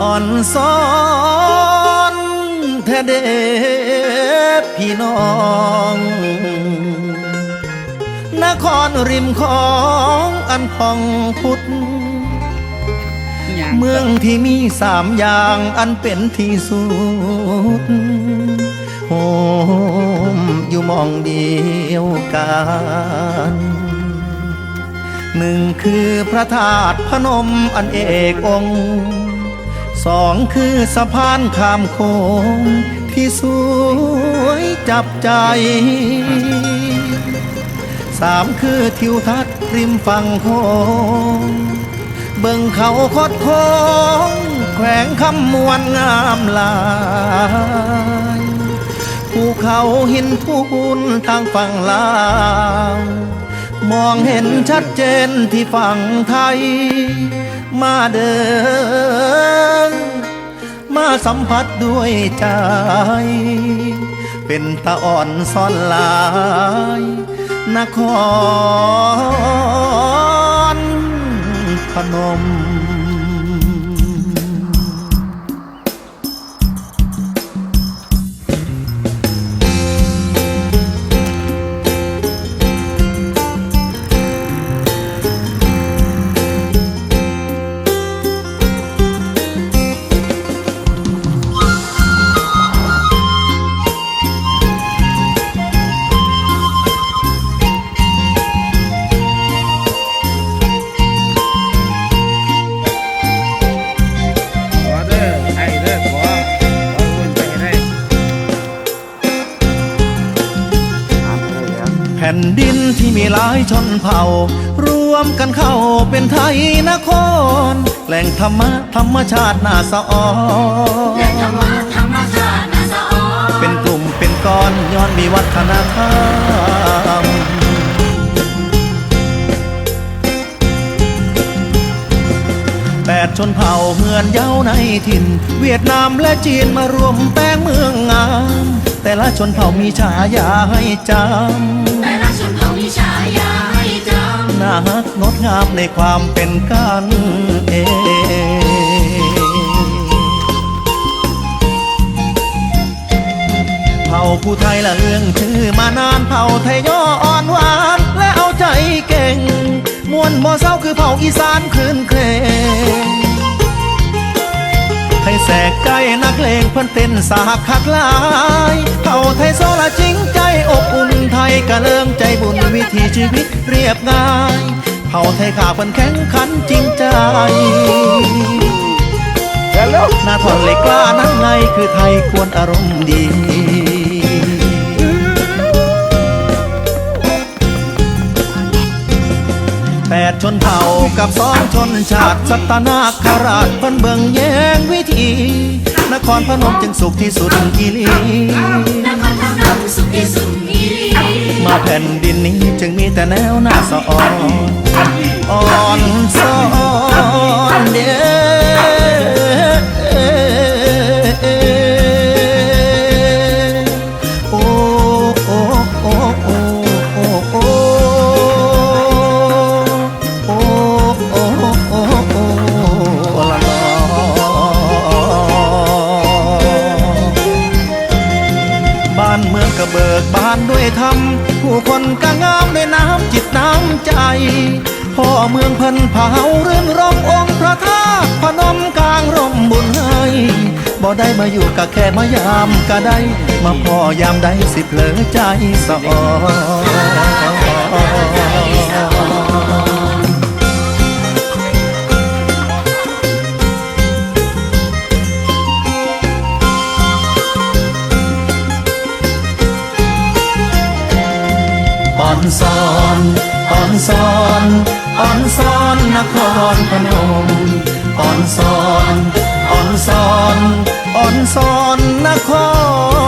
อ่อนซ้อนแท้เด้พี่น้อง นครริมของอันพองพุทธเมืองที่มีสามอย่างอันเป็นที่สุดโฮมอยู่หมองเดียวกันหนึ่งคือพระธาตุพนมอันเอกองค์ สองคือสะพานข้ามโค้งที่สวยจับใจสามคือทิวทัศน์ริมฝั่งโค้งเบิ่งเขาคดโค้งแขวงคำมวนงามหลายภูเขาหินพูนทางฝั่งลาว องเห็นชัดเจนที่ฝั่งไทย มาเดิน มาสัมผัสด้วยใจ เป็นตะอ่อนซ่อนลาย นครพนม ผ่นดินที่มีหลายชนเผ่า รวมกันเข้าเป็นไทยนคร แหล่งธรรมะธรรมชาติน่าสะออนเป็นกลุ่มเป็นก้อนย้อนมีวัฒนธรรมแปดชนเผ่าเมือนเย้าในถิ่น เวียดนามและจีนมารวมแป้งเมืองงาม แต่ละชนเผ่ามีฉายาให้จำ ฉายาให้จำน่าฮักงดงามในความเป็นกันเองเผ่าผู้ไทยละเรื่องชื่อมานานเผ่าไทยย่ออ่อนหวานและเอาใจเก่ง มวนบ่เศร้าคือเผ่าอีสานคืนเครงให้แสกใจนักเลงเพิ่นเต้นสาหักคักหลาย เผ่าไทยโซละจริงใจ อบอุ่นไทยกะเลิงใจบุญวิถีชีวิตเรียบง่ายเผ่าไทยขาเพิ่นแข็งขันจริงใจแล้วลูกหน้าทอนเหล็กกล้านั้นไงคือไทยควรอารมณ์ดีแปดชนเผ่ากับสองชนชาติสัตนาคาราชเพิ่นเบิ่งแย้งวิธี นครพนมจึงสุขที่สุดอีหลีนครพนมสุข ที่สุดนี้มาแผ่นดินนี้จึงมีแต่แนวหน้าสะอ่อนอ่อนสอนเด้อ นเผาเรื่นรมองค์พระธาตุพนมกลางร่มบุญให้บ่ได้มาอยู่ก็แค่มายามก็ได้ มาพ่อยามใดสิเพลอใจสะอ่อนอ่อนซอนอ่อนซอน อ่อนซอนนครพนมอ่อนซอนอ่อนซอนอ่อนซอนนคร